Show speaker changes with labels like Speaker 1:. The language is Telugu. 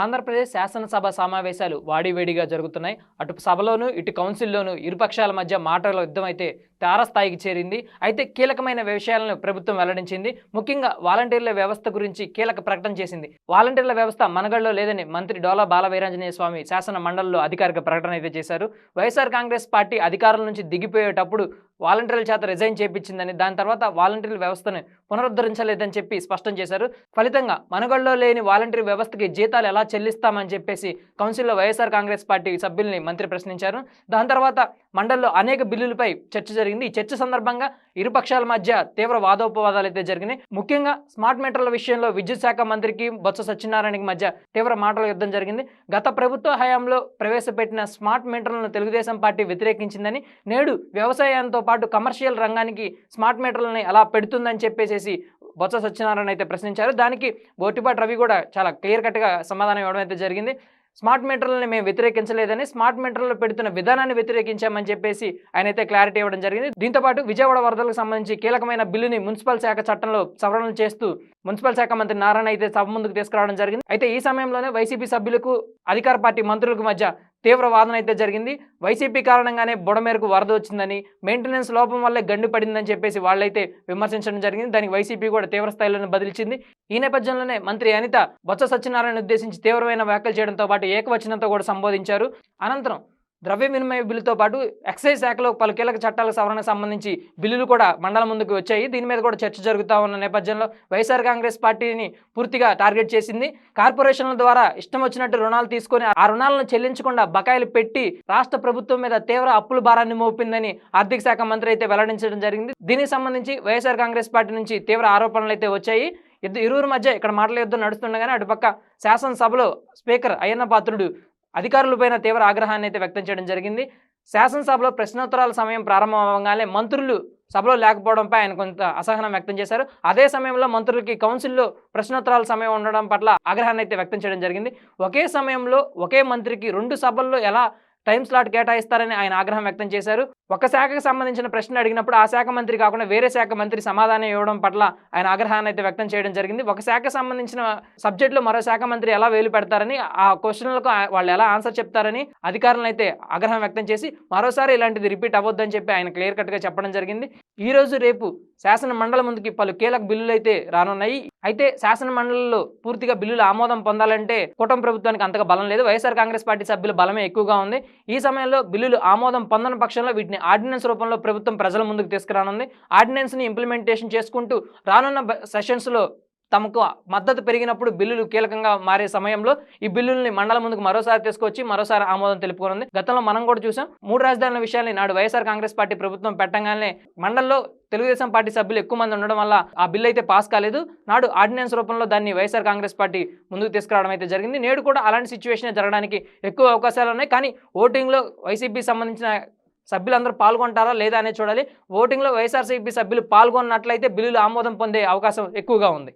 Speaker 1: ఆంధ్రప్రదేశ్ శాసనసభ సమావేశాలు వాడివేడిగా జరుగుతున్నాయి. అటు సభలోనూ ఇటు కౌన్సిల్లోనూ ఇరుపక్షాల మధ్య మాటల యుద్ధం అయితే తారస్థాయికి చేరింది. అయితే కీలకమైన విషయాలను ప్రభుత్వం వెల్లడించింది. ముఖ్యంగా వాలంటీర్ల వ్యవస్థ గురించి కీలక ప్రకటన చేసింది. వాలంటీర్ల వ్యవస్థ మనగడలో లేదని మంత్రి డోలా బాలవీరాంజనేయ స్వామి శాసన మండలిలో అధికారిక ప్రకటన అయితే చేశారు. వైఎస్ఆర్ కాంగ్రెస్ పార్టీ అధికారుల నుంచి దిగిపోయేటప్పుడు వాలంటీర్ల చేత రిజైన్ చేపించిందని దాని తర్వాత వాలంటీర్ల వ్యవస్థను పునరుద్ధరించలేదని చెప్పి స్పష్టం చేశారు. ఫలితంగా మనగడలో లేని వాలంటీర్ వ్యవస్థకి జీతాలు ఎలా చెల్లిస్తామని చెప్పేసి కౌన్సిల్లో వైఎస్ఆర్ కాంగ్రెస్ పార్టీ సభ్యుల్ని మంత్రి ప్రశ్నించారు. దాని తర్వాత మండలిలో అనేక బిల్లులపై చర్చ జరిగింది. ఈ చర్చ సందర్భంగా ఇరు పక్షాల మధ్య తీవ్ర వాదోపవాదాలు అయితే జరిగినాయి. ముఖ్యంగా స్మార్ట్ మీటర్ల విషయంలో విద్యుత్ శాఖ మంత్రికి బొత్స సత్యనారాయణకి మధ్య తీవ్ర మాటల యుద్ధం జరిగింది. గత ప్రభుత్వ హయాంలో ప్రవేశపెట్టిన స్మార్ట్ మీటర్లను తెలుగుదేశం పార్టీ వ్యతిరేకించిందని నేడు వ్యవసాయంతో పాటు కమర్షియల్ రంగానికి స్మార్ట్ మీటర్లని అలా పెడుతుందని చెప్పేసి బొత్స సత్యనారాయణ అయితే ప్రశ్నించారు. దానికి బోటిపాటి రవి కూడా చాలా క్లియర్ కట్గా సమాధానం ఇవ్వడం అయితే జరిగింది. స్మార్ట్ మీటర్లని మేము వ్యతిరేకించలేదని స్మార్ట్ మీటర్లు పెడుతున్న విధానాన్ని వ్యతిరేకించామని చెప్పేసి ఆయన అయితే క్లారిటీ ఇవ్వడం జరిగింది. దీంతో పాటు విజయవాడ వరదలకు సంబంధించి కీలకమైన బిల్లుని మున్సిపల్ శాఖ చట్టంలో సవరణలు చేస్తూ మున్సిపల్ శాఖ మంత్రి నారాయణ అయితే సభ ముందుకు తీసుకురావడం జరిగింది. అయితే ఈ సమయంలోనే వైసీపీ సభ్యులకు అధికార పార్టీ మంత్రులకు మధ్య తీవ్ర వాదన అయితే జరిగింది. వైసీపీ కారణంగానే బుడమేరకు వరద వచ్చిందని మెయింటెనెన్స్ లోపం వల్లే గండు పడిందని చెప్పేసి వాళ్ళైతే విమర్శించడం జరిగింది. దానికి వైసీపీ కూడా తీవ్ర స్థాయిలోనే బదిలిచింది ఈ నేపథ్యంలోనే మంత్రి అనిత బొత్స సత్యనారాయణ ఉద్దేశించి తీవ్రమైన వ్యాఖ్యలు చేయడంతో పాటు ఏకవచనంతో కూడా సంబోధించారు. అనంతరం ద్రవ్య వినిమయ బిల్లుతో పాటు ఎక్సైజ్ శాఖలో పలు కీలక చట్టాల సవరణకు సంబంధించి బిల్లులు కూడా మండలం ముందుకు వచ్చాయి. దీని మీద కూడా చర్చ జరుగుతూ ఉన్న నేపథ్యంలో వైఎస్ఆర్ కాంగ్రెస్ పార్టీని పూర్తిగా టార్గెట్ చేసింది. కార్పొరేషన్ల ద్వారా ఇష్టం వచ్చినట్టు రుణాలు తీసుకొని ఆ రుణాలను చెల్లించకుండా బకాయిలు పెట్టి రాష్ట్ర ప్రభుత్వం మీద తీవ్ర అప్పుల భారాన్ని మోపిందని ఆర్థిక శాఖ మంత్రి అయితే వెల్లడించడం జరిగింది. దీనికి సంబంధించి వైఎస్ఆర్ కాంగ్రెస్ పార్టీ నుంచి తీవ్ర ఆరోపణలు అయితే వచ్చాయి. ఇద్దరు ఇరువురు మధ్య ఇక్కడ మాటల యుద్ధం నడుస్తుండగానే అటుపక్క శాసనసభలో స్పీకర్ అయ్యన్న పాత్రుడు అధికారులపైన తీవ్ర ఆగ్రహాన్ని అయితే వ్యక్తం చేయడం జరిగింది. శాసనసభలో ప్రశ్నోత్తరాల సమయం ప్రారంభం అవ్వగానే మంత్రులు సభలో లేకపోవడంపై ఆయన కొంత అసహనం వ్యక్తం చేశారు. అదే సమయంలో మంత్రులకి కౌన్సిల్లో ప్రశ్నోత్తరాల సమయం ఉండడం పట్ల ఆగ్రహాన్ని అయితే వ్యక్తం చేయడం జరిగింది. ఒకే సమయంలో ఒకే మంత్రికి రెండు సభల్లో ఎలా టైం స్లాట్ కేటాయిస్తారని ఆయన ఆగ్రహం వ్యక్తం చేశారు. ఒక శాఖకు సంబంధించిన ప్రశ్న అడిగినప్పుడు ఆ శాఖ మంత్రి కాకుండా వేరే శాఖ మంత్రి సమాధానం ఇవ్వడం పట్ల ఆయన ఆగ్రహాన్ని అయితే వ్యక్తం చేయడం జరిగింది. ఒక శాఖకు సంబంధించిన సబ్జెక్టులో మరో శాఖ మంత్రి ఎలా వేలు పెడతారని ఆ క్వశ్చన్లకు వాళ్ళు ఎలా ఆన్సర్ చెప్తారని అధికారులను అయితే ఆగ్రహం వ్యక్తం చేసి మరోసారి ఇలాంటిది రిపీట్ అవ్వద్దని చెప్పి ఆయన క్లియర్ కట్గా చెప్పడం జరిగింది. ఈ రోజు రేపు శాసన మండలి ముందుకి పలు కీలక బిల్లులు అయితే రానున్నాయి. అయితే శాసన మండలిలో పూర్తిగా బిల్లులు ఆమోదం పొందాలంటే కూటమి ప్రభుత్వానికి అంతగా బలం లేదు. వైఎస్ఆర్ కాంగ్రెస్ పార్టీ సభ్యుల బలమే ఎక్కువగా ఉంది. ఈ సమయంలో బిల్లులు ఆమోదం పొందని పక్షంలో వీటిని ఆర్డినెన్స్ రూపంలో ప్రభుత్వం ప్రజల ముందుకు తీసుకురానుంది. ఆర్డినెన్స్ని ఇంప్లిమెంటేషన్ చేసుకుంటూ రానున్న సెషన్స్లో తమకు మద్దతు పెరిగినప్పుడు బిల్లులు కీలకంగా మారే సమయంలో ఈ బిల్లుల్ని మండలం ముందుకు మరోసారి తీసుకొచ్చి మరోసారి ఆమోదం తెలుపుకోనుంది. గతంలో మనం కూడా చూసాం మూడు రాజధానుల విషయాన్ని నాడు వైఎస్ఆర్ కాంగ్రెస్ పార్టీ ప్రభుత్వం పెట్టగానే మండల్లో తెలుగుదేశం పార్టీ సభ్యులు ఎక్కువ మంది ఉండడం వల్ల ఆ బిల్లు అయితే పాస్ కాలేదు. నాడు ఆర్డినెన్స్ రూపంలో దాన్ని వైఎస్ఆర్ కాంగ్రెస్ పార్టీ ముందుకు తీసుకురావడం అయితే జరిగింది. నేడు కూడా అలాంటి సిచ్యువేషన్ జరగడానికి ఎక్కువ అవకాశాలు ఉన్నాయి. కానీ ఓటింగ్లో వైసీపీ సంబంధించిన సభ్యులందరూ పాల్గొంటారా లేదా అనేది చూడాలి. ఓటింగ్లో వైఎస్ఆర్సీపీ సభ్యులు పాల్గొన్నట్లయితే బిల్లులు ఆమోదం పొందే అవకాశం ఎక్కువగా ఉంది.